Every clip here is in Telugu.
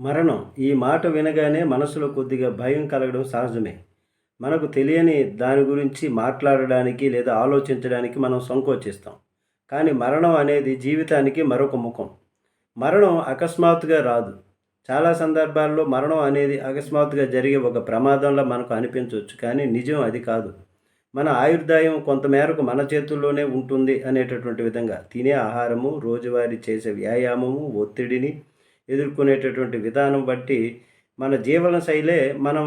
మరణం ఈ మాట వినగానే మనసులో కొద్దిగా భయం కలగడం సహజమే. మనకు తెలియని దాని గురించి మాట్లాడడానికి లేదా ఆలోచించడానికి మనం సంకోచిస్తాం. కానీ మరణం అనేది జీవితానికి మరొక ముఖం. మరణం అకస్మాత్తుగా రాదు. చాలా సందర్భాల్లో మరణం అనేది అకస్మాత్తుగా జరిగే ఒక ప్రమాదంలో మనకు అనిపించవచ్చు కానీ నిజం అది కాదు. మన ఆయుర్దాయం కొంతమేరకు మన చేతుల్లోనే ఉంటుంది అనేటటువంటి విధంగా తినే ఆహారము రోజువారీ చేసే వ్యాయామము ఒత్తిడిని ఎదుర్కొనేటటువంటి విధానం బట్టి మన జీవన శైలే మనం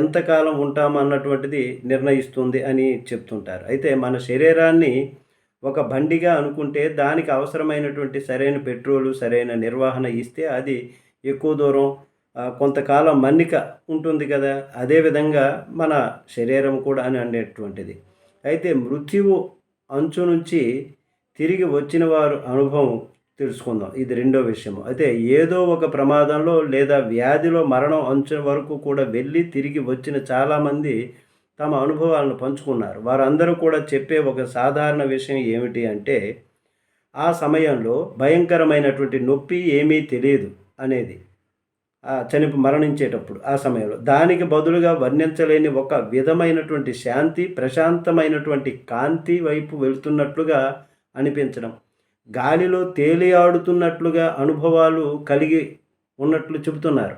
ఎంతకాలం ఉంటామన్నటువంటిది నిర్ణయిస్తుంది అని చెప్తుంటారు. అయితే మన శరీరాన్ని ఒక బండిగా అనుకుంటే దానికి అవసరమైనటువంటి సరైన పెట్రోలు సరైన నిర్వహణ ఇస్తే అది ఎక్కువ దూరం కొంతకాలం మన్నిక ఉంటుంది కదా. అదేవిధంగా మన శరీరం కూడా అని అనేటువంటిది. అయితే మృత్యువు అంచు నుంచి తిరిగి వచ్చిన వారు అనుభవం తెలుసుకుందాం. ఇది రెండో విషయం అయితే ఏదో ఒక ప్రమాదంలో లేదా వ్యాధిలో మరణం అంచు వరకు కూడా వెళ్ళి తిరిగి వచ్చిన చాలామంది తమ అనుభవాలను పంచుకున్నారు. వారందరూ కూడా చెప్పే ఒక సాధారణ విషయం ఏమిటి అంటే ఆ సమయంలో భయంకరమైనటువంటి నొప్పి ఏమీ తెలియదు అనేది. ఆ చనిపి మరణించేటప్పుడు ఆ సమయంలో. దానికి బదులుగా వర్ణించలేని ఒక విధమైనటువంటి శాంతి ప్రశాంతమైనటువంటి కాంతి వైపు వెళ్తున్నట్లుగా అనిపించడం. గాలిలో తేలియాడుతున్నట్లుగా అనుభవాలు కలిగి ఉన్నట్లు చెబుతున్నారు.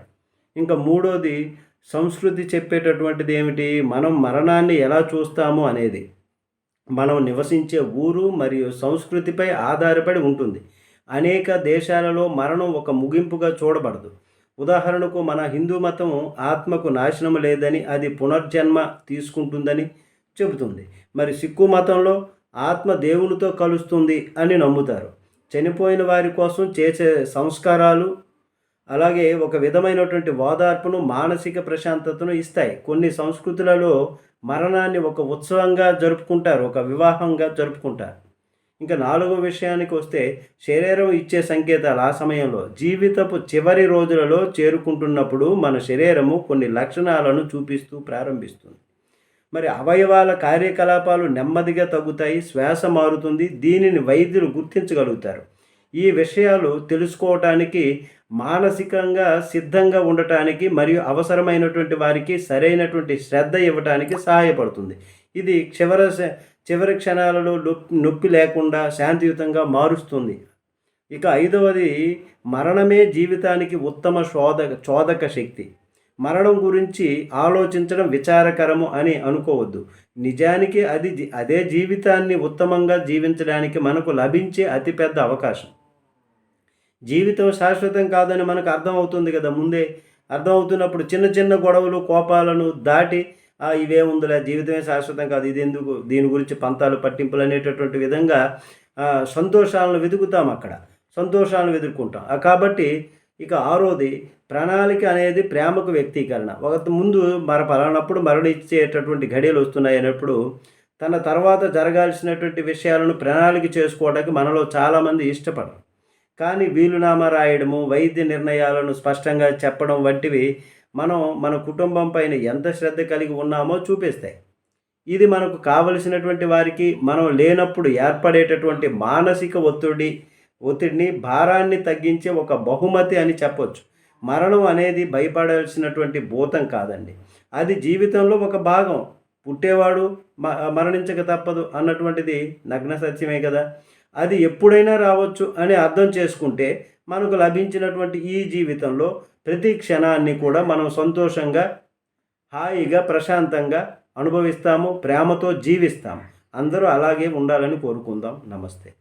ఇంకా మూడోది సంస్కృతి చెప్పేటటువంటిది ఏమిటి? మనం మరణాన్ని ఎలా చూస్తాము అనేది. మనం నివసించే ఊరు మరియు సంస్కృతిపై ఆధారపడి ఉంటుంది. అనేక దేశాలలో మరణం ఒక ముగింపుగా చూడబడదు. ఉదాహరణకు మన హిందూ మతం ఆత్మకు నాశనం లేదని అది పునర్జన్మ తీసుకుంటుందని చెబుతుంది. మరి సిక్కు మతంలో ఆత్మ దేవునితో కలుస్తుంది అని నమ్ముతారు. చనిపోయిన వారి కోసం చేసే సంస్కారాలు అలాగే ఒక విధమైనటువంటి ఓదార్పును మానసిక ప్రశాంతతను ఇస్తాయి. కొన్ని సంస్కృతులలో మరణాన్ని ఒక ఉత్సవంగా జరుపుకుంటారు ఒక వివాహంగా జరుపుకుంటారు. ఇంకా నాలుగో విషయానికి వస్తే శరీరం ఇచ్చే సంకేతాలు ఆ సమయంలో. జీవితపు చివరి రోజులలో చేరుకుంటున్నప్పుడు మన శరీరము కొన్ని లక్షణాలను చూపిస్తూ ప్రారంభిస్తుంది. మరి అవయవాల కార్యకలాపాలు నెమ్మదిగా తగ్గుతాయి శ్వాస మారుతుంది దీనిని వైద్యులు గుర్తించగలుగుతారు. ఈ విషయాలు తెలుసుకోవటానికి మానసికంగా సిద్ధంగా ఉండటానికి మరియు అవసరమైనటువంటి వారికి సరైనటువంటి శ్రద్ధ ఇవ్వటానికి సహాయపడుతుంది. ఇది చివరి చివరి క్షణాలలో నొప్పి నొప్పి లేకుండా శాంతియుతంగా మారుస్తుంది. ఇక ఐదవది మరణమే జీవితానికి ఉత్తమ శోధక చోదక శక్తి. మరణం గురించి ఆలోచించడం విచారకరము అని అనుకోవద్దు. నిజానికి అది జీ- అదే జీవితాన్ని ఉత్తమంగా జీవించడానికి మనకు లభించే అతిపెద్ద అవకాశం. జీవితం శాశ్వతం కాదని మనకు అర్థమవుతుంది కదా. ముందే అర్థమవుతున్నప్పుడు చిన్న చిన్న గొడవలు కోపాలను దాటి ఇవే ఉందిలే జీవితమే శాశ్వతం కాదు ఇది ఎందుకు? దీని గురించి పంతాలు పట్టింపులు అనేటటువంటి విధంగా సంతోషాలను వెతుకుతాం అక్కడ. సంతోషాలను వెతుక్కుంటాం కాబట్టి ఇక ఆరోది ప్రణాళిక అనేది ప్రేమకు వ్యక్తీకరణ. ఒక ముందు మర పలానప్పుడు మరణించేటటువంటి ఘడియలు వస్తున్నాయి అన్నప్పుడు తన తర్వాత జరగాల్సినటువంటి విషయాలను ప్రణాళిక చేసుకోవడానికి మనలో చాలామంది ఇష్టపడరు. కానీ వీలునామా రాయడము వైద్య నిర్ణయాలను స్పష్టంగా చెప్పడం వంటివి మనం మన కుటుంబం పైన ఎంత శ్రద్ధ కలిగి ఉన్నామో చూపిస్తాయి. ఇది మనకు కావలసినటువంటి వారికి మనం లేనప్పుడు ఏర్పడేటటువంటి మానసిక ఒత్తిడి ఒత్తిడిని భారాన్ని తగ్గించే ఒక బహుమతి అని చెప్పొచ్చు. మరణం అనేది భయపడాల్సినటువంటి భూతం కాదండి. అది జీవితంలో ఒక భాగం. పుట్టేవాడు మ- మరణించక తప్పదు అన్నటువంటిది నగ్న సత్యమే కదా. అది ఎప్పుడైనా రావచ్చు అని అర్థం చేసుకుంటే మనకు లభించినటువంటి ఈ జీవితంలో ప్రతి క్షణాన్ని కూడా మనం సంతోషంగా హాయిగా ప్రశాంతంగా అనుభవిస్తాము ప్రేమతో జీవిస్తాము. అందరూ అలాగే ఉండాలని కోరుకుందాం. నమస్తే.